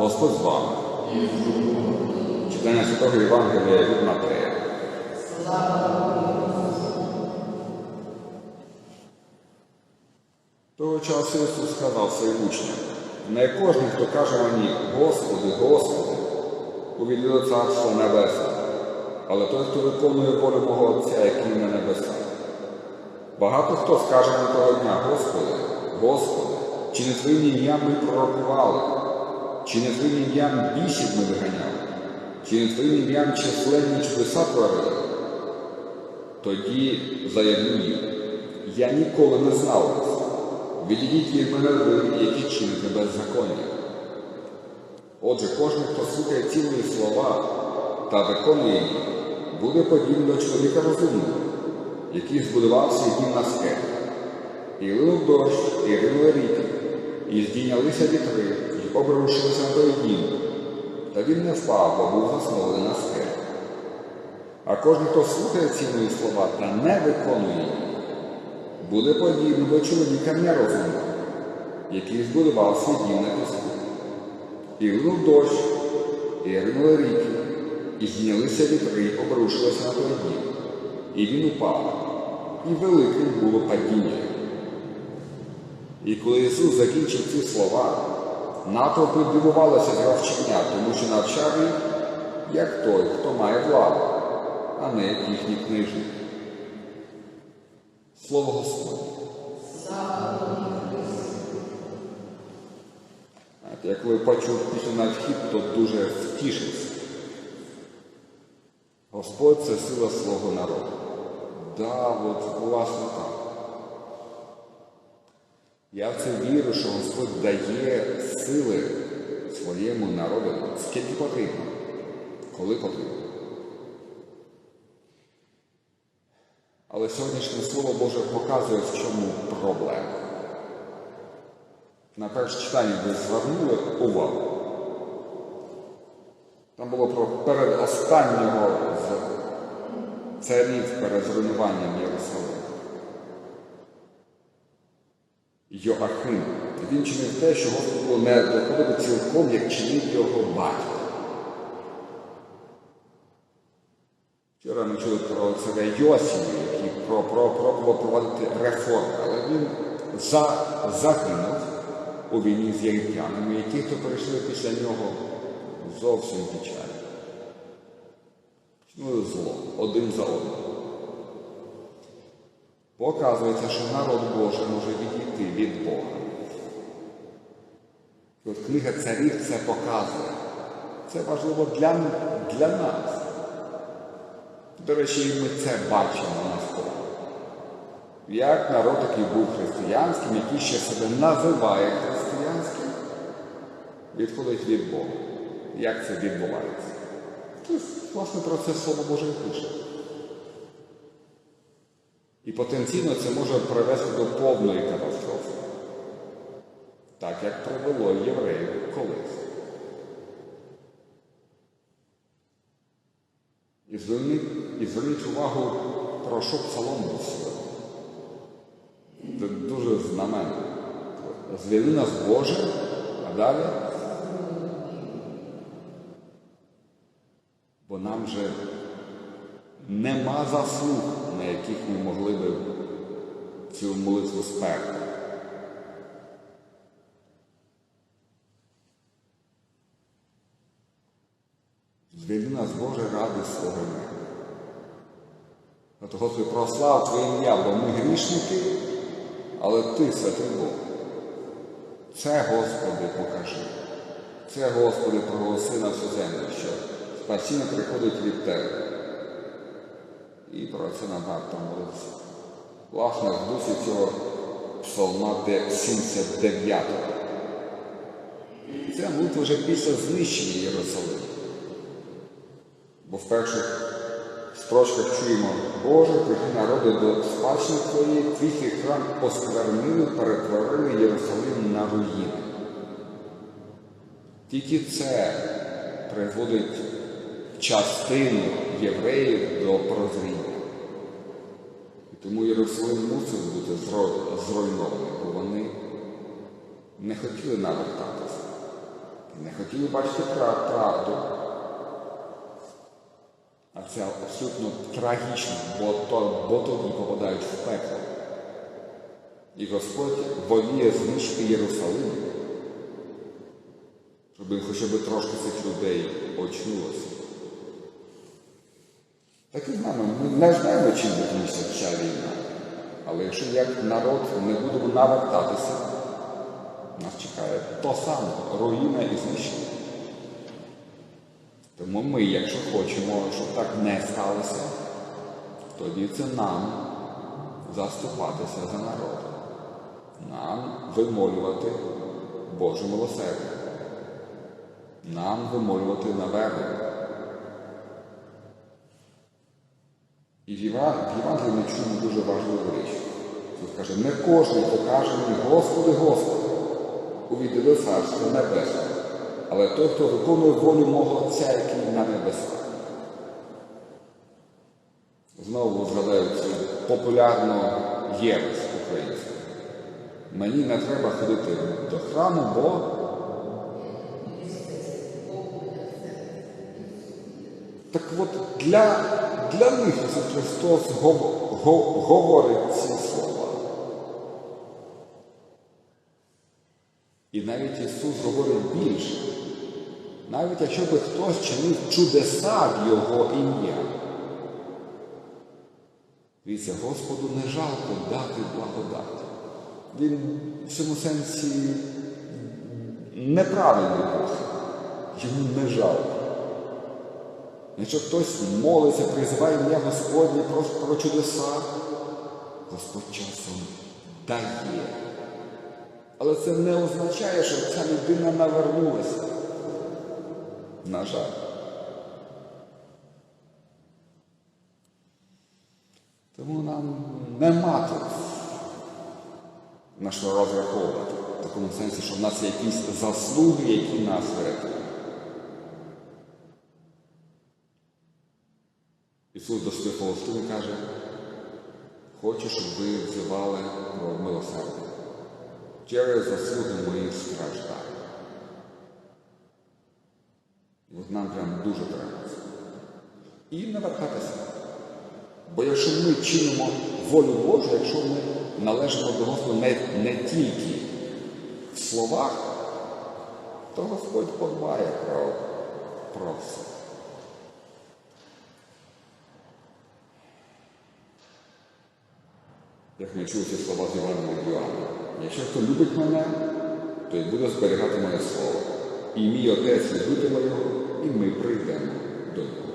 Господь з вами. Читання Святого Євангелія від Матея. Того часу Ісус сказав своїм учням, не кожен, хто каже мені, Господи, Господи, увійде до Царства Небесного, але той, хто виконує волю мого Отця, який на небесах. Багато хто скаже мені того дня, Господи, Господи, чи не Твоїм ім'ям ми пророкували, чи не Твоїм ім'ям більших ми виганяли, чи не Твоїм ім'ям численні чудеса творили? Тоді заявлю їм, я ніколи не знав вас. Відійдіть від мене які чините беззаконня. Отже, кожен, хто слухає ці слова та виконує їх, буде подібний до чоловіка розумного, який збудував свій дім на скелі. І линув дощ, і ринули ріки, і здійнялися вітри, обрушилися на той дім. Та він не впав, бо був заснований на скелі. А кожен, хто слухає ці мої слова та не виконує їх, буде подібний до чоловіка нерозумного, який збудував свій дім на піску. І линув дощ, і ринули ріки, і здійнялися вітри, і обрушилися на той дім. І він упав, і великим було падіння. І коли Ісус закінчив ці слова, натовпи дивувалися з його тому що навчав їх, як той, хто має владу, а не як їхній книжник. Слово Господне. Як ви почув пісню на вхід, то дуже втішився. Господь це сила свого народу. Да, от власне так. Я в це вірю, що Господь дає сили своєму народу, скільки потрібно, коли потрібно. Але сьогоднішнє Слово Боже показує, в чому проблема. На перше читання ви звернули увагу. Там було про передостаннього з царів перед зруйнуванням Єрусалиму. Йоахим. Він чинив те, що Господу не доходило цілком, як чинив його батько. Вчора ми чули про царя Йосію, який про, про, пробував проводити реформи, але він за, загинув у війні з єгиптянами, і ті, хто перейшли після нього, зовсім печально. Чинили зло один за одним. Показується, що народ Божий може відійти від Бога. От книга царів це показує. Це важливо для, для нас. До речі, ми це бачимо навколо. Як народ, який був християнським, який ще себе називає християнським, відходить від Бога. Як це відбувається? Тобто, власне, про це Слово Боже пише. І потенційно це може привести до повної катастрофи, так як привело євреїв колись. І зверніть, і зверніть увагу, про що псалом. Це дуже знаменно. Звели нас Боже, а далі. Бо нам же нема заслуг, на яких ми могли би цю молитву сперти. Звели нас Боже ради свого миру. От Господи, прослав Твоє ім'я, бо ми грішники, але Ти святий Бог. Це, Господи, покажи. Це, Господи, проголоси на всю землю, що спасіння приходить від Тебе. І про це нам варто молитися. Власне, в дусі цього псалма 79. Це молитва вже після знищення Єрусалиму. Бо в перших строчках чуємо, Боже, прийди народи до спадщини Твоєї, твій храм осквернили, перетворили Єрусалим на руїни. Тільки це приводить частину євреїв до прозріння. І тому Єрусалим мусив бути зруйнований, бо вони не хотіли навертатися. не хотіли бачити правду. А це абсолютно трагічно, бо, то, бо тоді попадають в пекло. І Господь воліє знищити Єрусалим, щоб хоча б трошки цих людей очнулося. Так і з нами. Ми не знаємо, чим закінчиться ця війна. Але якщо як народ не будемо навертатися, нас чекає то саме руїна і знищення. Тому ми, якщо хочемо, щоб так не сталося, тоді це нам заступатися за народ. Нам вимолювати Боже милосердя. Нам вимолювати навернення. І в Євангелії ми чуємо дуже важливу річ. Ісус каже, не кожен покаже мені, Господи, Господи, увійде до Царства Небесного, але той, хто виконує волю мого Отця, який на небесах. Знову згадаю цю популярну єресь українську. Мені не треба ходити до храму, бо Так от для, для них Ісус Христос гов- го- говорить ці слова. І навіть Ісус говорить більше. Навіть якщо би хтось чинив чудеса в Його ім'я. Дивіться, Господу не жалко дати благодать. Він в цьому сенсі неправильний Бог. Йому не жалко. Якщо хтось молиться, призиває ім'я Господнє про, про чудеса, Господь часом дає. Але це не означає, що ця людина навернулася. На жаль. Тому нам нема тут на що розраховувати. В такому сенсі, що в нас є якісь заслуги, які нас врятують. Ісус до своїх Фалестини каже, хочу, щоб ви взивали про милосердя через заслуги моїх страждань. От нам прям дуже треба. І не вертатися. Бо якщо ми чинимо волю Божу, якщо ми належимо до Господа не, не тільки в словах, то Господь подбає про, про все. Як ми чули ці слова з Івана Йоанна. Якщо хто любить мене, то й буде зберігати моє слово. І мій отець любитиме його, і ми прийдемо до нього.